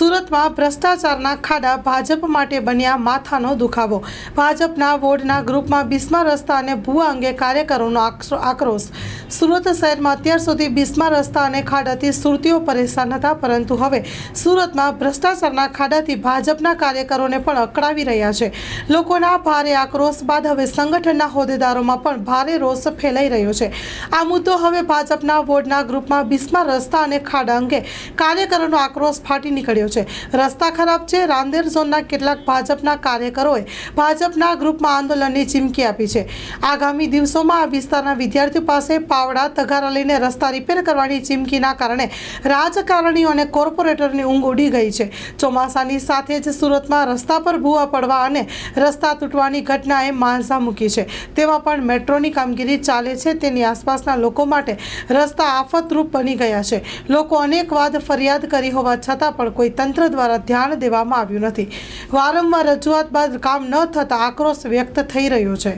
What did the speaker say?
સુરતમાં ભ્રષ્ટાચારના ખાડા ભાજપ માટે બન્યા માથાનો દુખાવો. ભાજપના વોર્ડના ગ્રુપમાં બિસ્મા રસ્તા અને ભૂવા અંગે કાર્યકરોનો આક્રો- આક્રોશ. સુરત શહેરમાં અત્યાર સુધી બિસ્મા રસ્તા અને ખાડાથી સુરતીઓ પરેશાન હતા, પરંતુ હવે સુરતમાં ભ્રષ્ટાચારના ખાડાથી ભાજપના કાર્યકરોને પણ અકળાવી રહ્યા છે. લોકોના ભારે આક્રોશ બાદ હવે સંગઠનના હોદ્દેદારોમાં પણ ભારે રોષ ફેલાઈ રહ્યો છે. આ મુદ્દો હવે ભાજપના વોર્ડના ગ્રુપમાં બિસ્મા રસ્તા અને ખાડા અંગે કાર્યકરોનો આક્રોશ ફાટી નીકળ્યો છે. રસ્તા ખરાબ છે. રાંદેર ઝોનના કેટલાક ભાજપના કાર્યકરોએ ભાજપના ગ્રુપમાં આંદોલનની ચીમકી આપી છે. આગામી દિવસોમાં આ વિસ્તારના વિદ્યાર્થીઓ પાસે પાવડા, તગારા લઈને રસ્તા રિપેર કરવાની ચીમકીના કારણે રાજકારણીઓ અને કોર્પોરેટરની ઊંઘ ઉડી ગઈ છે. ચોમાસાની સાથે જ સુરતમાં રસ્તા પર ભૂવા પડવા અને રસ્તા તૂટવાની ઘટનાએ માંઝા મૂકી છે. તેમાં પણ મેટ્રોની કામગીરી ચાલે છે. તેની આસપાસના લોકો માટે રસ્તા આફતરૂપ બની ગયા છે. લોકો અનેક વાત ફરિયાદ કરી હોવા છતાં પણ કોઈ તંત્ર દ્વારા ધ્યાન દેવામાં આવ્યું નથી. વારંવાર રજૂઆત બાદ કામ ન થતાં આક્રોશ વ્યક્ત થઈ રહ્યો છે.